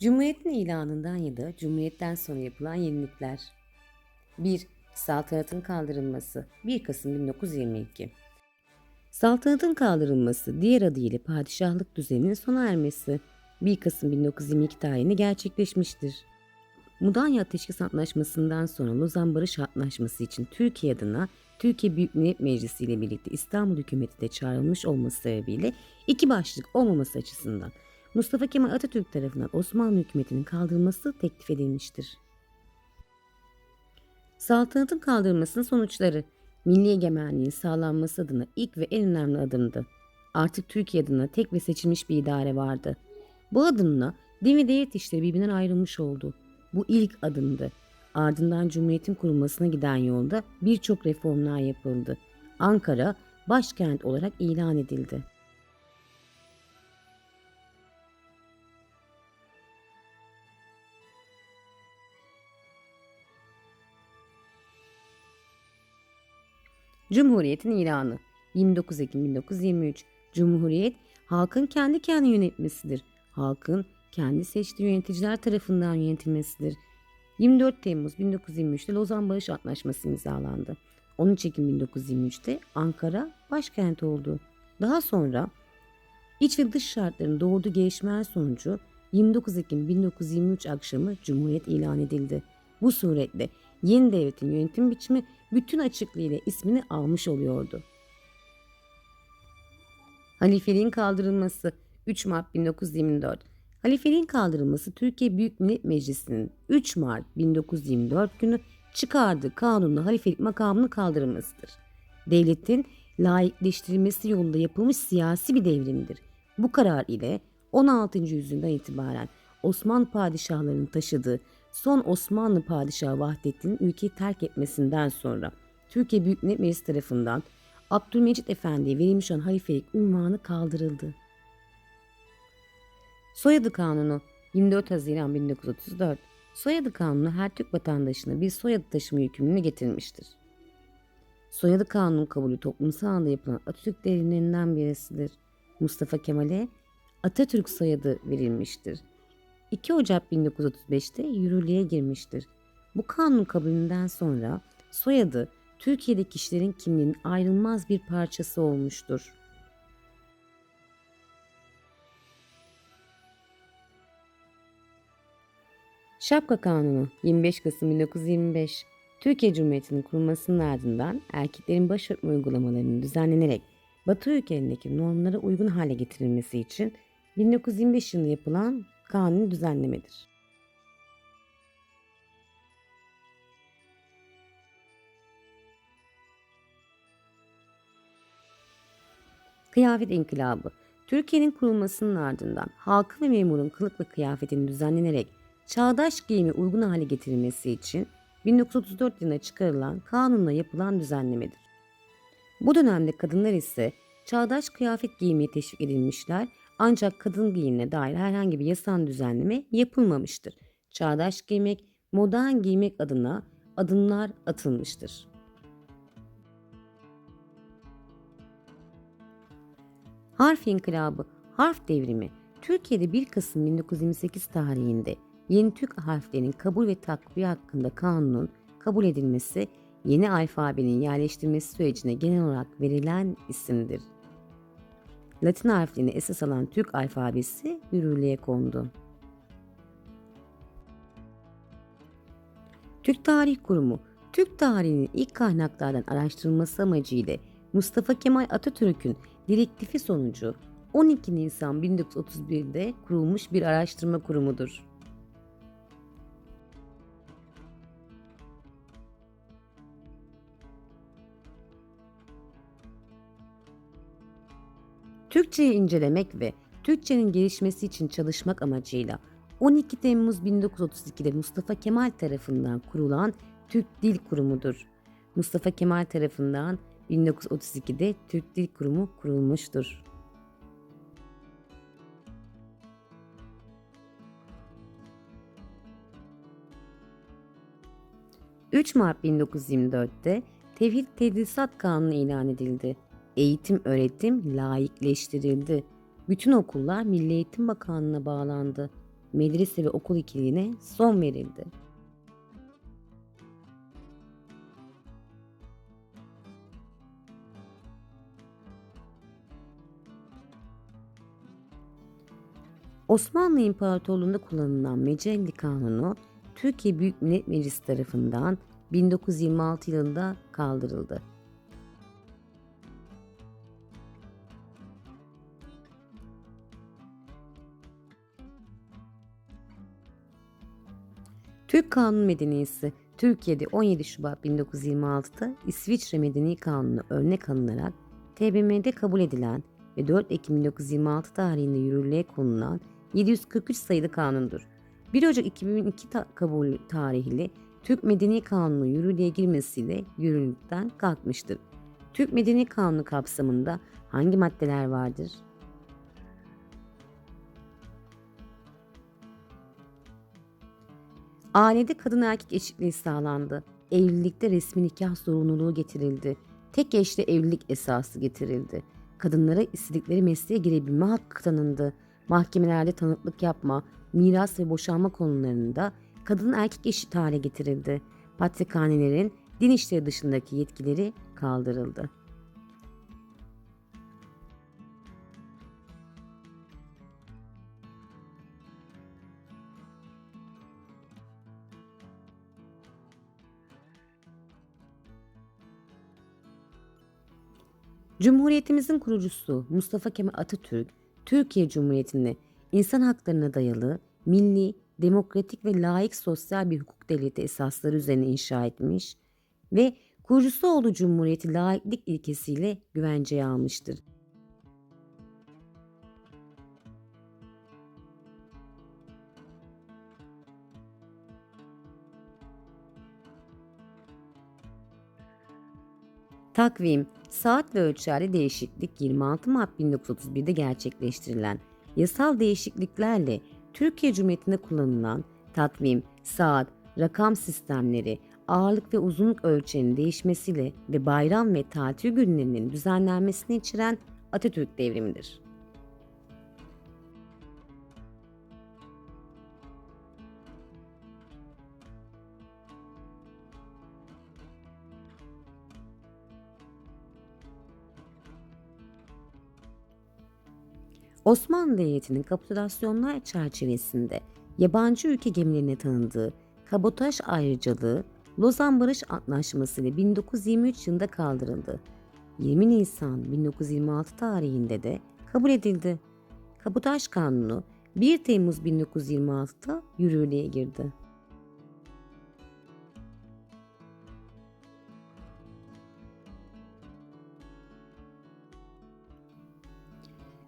Cumhuriyetin ilanından ya da Cumhuriyet'ten sonra yapılan yenilikler. 1. Saltanatın kaldırılması 1 Kasım 1922 Saltanatın kaldırılması diğer adıyla padişahlık düzeninin sona ermesi 1 Kasım 1922 tarihinde gerçekleşmiştir. Mudanya Ateşkes Antlaşması'ndan sonra Lozan Barış Antlaşması için Türkiye adına Türkiye Büyük Millet Meclisi ile birlikte İstanbul hükümeti de çağrılmış olması sebebiyle iki başlık olmaması açısından Mustafa Kemal Atatürk tarafından Osmanlı hükümetinin kaldırılması teklif edilmiştir. Saltanatın kaldırılmasının sonuçları milli egemenliğin sağlanması adına ilk ve en önemli adımdı. Artık Türkiye adına tek ve seçilmiş bir idare vardı. Bu adımla din ve devlet işleri birbirinden ayrılmış oldu. Bu ilk adımdı. Ardından Cumhuriyet'in kurulmasına giden yolda birçok reformlar yapıldı. Ankara başkent olarak ilan edildi. Cumhuriyetin ilanı 29 Ekim 1923 Cumhuriyet halkın kendi kendini yönetmesidir. Halkın kendi seçtiği yöneticiler tarafından yönetilmesidir. 24 Temmuz 1923'te Lozan Barış Antlaşması imzalandı. 13 Ekim 1923'te Ankara başkent oldu. Daha sonra iç ve dış şartların doğurduğu gelişmeler sonucu 29 Ekim 1923 akşamı Cumhuriyet ilan edildi. Bu suretle yeni devletin yönetim biçimi bütün açıklığıyla ismini almış oluyordu. Halifeliğin kaldırılması 3 Mart 1924 Halifeliğin kaldırılması Türkiye Büyük Millet Meclisi'nin 3 Mart 1924 günü çıkardığı kanunla halifelik makamının kaldırılmasıdır. Devletin laikleştirilmesi yolunda yapılmış siyasi bir devrimdir. Bu karar ile 16. yüzyıldan itibaren Osmanlı padişahlarının taşıdığı son Osmanlı padişahı Vahdettin'in ülkeyi terk etmesinden sonra Türkiye Büyük Millet Meclisi tarafından Abdülmecit Efendi'ye verilmiş olan halifelik unvanı kaldırıldı. Soyadı Kanunu 24 Haziran 1934 Soyadı Kanunu her Türk vatandaşına bir soyadı taşıma yükümlülüğünü getirmiştir. Soyadı Kanunu kabulü toplumsal anda yapılan Atatürk devrimlerinden birisidir. Mustafa Kemal'e Atatürk soyadı verilmiştir. 2 Ocak 1935'te yürürlüğe girmiştir. Bu kanun kabulünden sonra soyadı Türkiye'deki kişilerin kimliğinin ayrılmaz bir parçası olmuştur. Şapka Kanunu 25 Kasım 1925 Türkiye Cumhuriyeti'nin kurulmasının ardından erkeklerin başörtme uygulamalarının düzenlenerek Batı ülkelerindeki normlara uygun hale getirilmesi için 1925 yılında yapılan kanuni düzenlemedir. Kıyafet İnkılabı Türkiye'nin kurulmasının ardından halkın ve memurun kılık ve kıyafetinin düzenlenerek çağdaş giyimi uygun hale getirilmesi için 1934 yılında çıkarılan kanunla yapılan düzenlemedir. Bu dönemde kadınlar ise çağdaş kıyafet giymeye teşvik edilmişler ancak kadın giyimine dair herhangi bir yasal düzenleme yapılmamıştır. Çağdaş giymek, modern giymek adına adımlar atılmıştır. Harf İnkılabı, harf devrimi Türkiye'de 1 Kasım 1928 tarihinde yeni Türk harflerinin kabul ve takviye hakkında kanunun kabul edilmesi yeni alfabenin yerleştirilmesi sürecine genel olarak verilen isimdir. Latin harflerini esas alan Türk alfabesi yürürlüğe kondu. Türk Tarih Kurumu, Türk tarihinin ilk kaynaklardan araştırılması amacıyla Mustafa Kemal Atatürk'ün direktifi sonucu 12 Nisan 1931'de kurulmuş bir araştırma kurumudur. Türkçeyi incelemek ve Türkçenin gelişmesi için çalışmak amacıyla 12 Temmuz 1932'de Mustafa Kemal tarafından kurulan Türk Dil Kurumu'dur. Mustafa Kemal tarafından 1932'de Türk Dil Kurumu kurulmuştur. ...3 Mart 1924'te Tevhid Tedrisat Kanunu ilan edildi. Eğitim öğretim laikleştirildi. Bütün okullar Milli Eğitim Bakanlığı'na bağlandı. medrese ve okul ikiliğine son verildi. Osmanlı İmparatorluğu'nda kullanılan Mecelli Kanunu Türkiye Büyük Millet Meclisi tarafından 1926 yılında kaldırıldı. Türk Kanun Medeniyesi Türkiye'de 17 Şubat 1926'da İsviçre Medeni Kanunu örnek alınarak TBMM'de kabul edilen ve 4 Ekim 1926 tarihinde yürürlüğe konulan 743 sayılı kanundur. 1 Ocak 2002 ta- kabul tarihli Türk Medeni Kanunu yürürlüğe girmesiyle yürürlükten kalkmıştır. Türk Medeni Kanunu kapsamında hangi maddeler vardır? Ailede kadın erkek eşitliği sağlandı. Evlilikte resmi nikah zorunluluğu getirildi. Tek eşli evlilik esası getirildi. Kadınlara istedikleri mesleğe girebilme hakkı tanındı. Mahkemelerde tanıklık yapma, miras ve boşanma konularında kadın erkek eşit hale getirildi. Patrikhanelerin din işleri dışındaki yetkileri kaldırıldı. Cumhuriyetimizin kurucusu Mustafa Kemal Atatürk, Türkiye Cumhuriyeti'ni insan haklarına dayalı, milli, demokratik ve layık sosyal bir hukuk devleti esasları üzerine inşa etmiş ve kurucusu olduğu cumhuriyeti laiklik ilkesiyle güvenceye almıştır. Takvim, saat ve ölçerde değişiklik 26 Mart 1931'de gerçekleştirilen yasal değişikliklerle Türkiye Cumhuriyeti'nde kullanılan takvim, saat, rakam sistemleri, ağırlık ve uzunluk ölçeğinin değişmesiyle ve bayram ve tatil günlerinin düzenlenmesini içeren Atatürk devrimidir. Osmanlı Devleti'nin kapitülasyonlar çerçevesinde yabancı ülke gemilerine tanındığı kabotaj ayrıcalığı Lozan Barış Antlaşması ile 1923 yılında kaldırıldı. 20 Nisan 1926 tarihinde de kabul edildi. Kabotaj Kanunu 1 Temmuz 1926'da yürürlüğe girdi.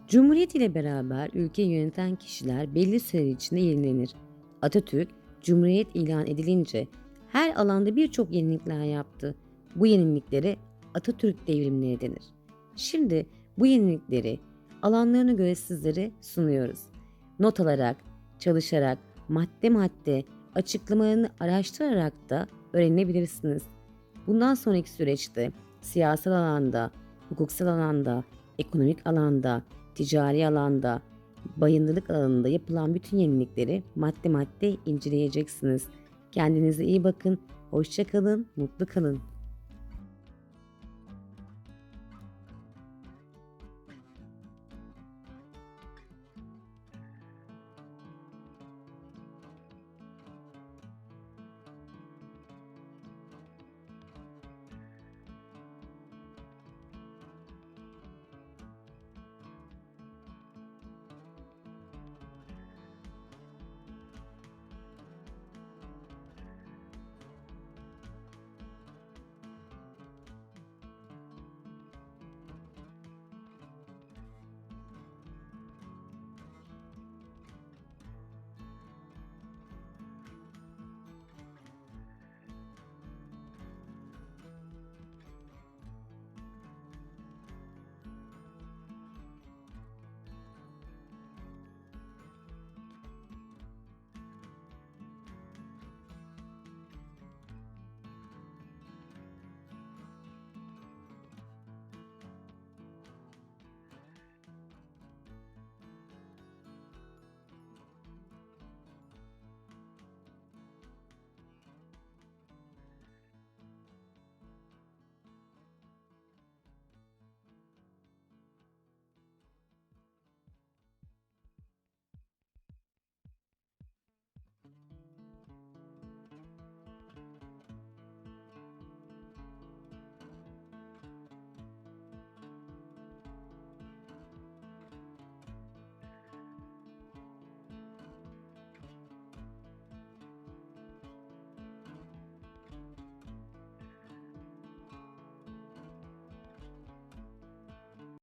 Cumhuriyet ile beraber ülke yöneten kişiler belli süre içinde yenilenir. Atatürk, Cumhuriyet ilan edilince her alanda birçok yenilikler yaptı. Bu yeniliklere Atatürk devrimleri denir. Şimdi bu yenilikleri alanlarına göre sizlere sunuyoruz. Not alarak, çalışarak, madde madde açıklamalarını araştırarak da öğrenebilirsiniz. Bundan sonraki süreçte siyasal alanda, hukuksal alanda, ekonomik alanda, ticari alanda, bayındırlık alanında yapılan bütün yenilikleri madde madde inceleyeceksiniz. Kendinize iyi bakın, hoşça kalın, mutlu kalın.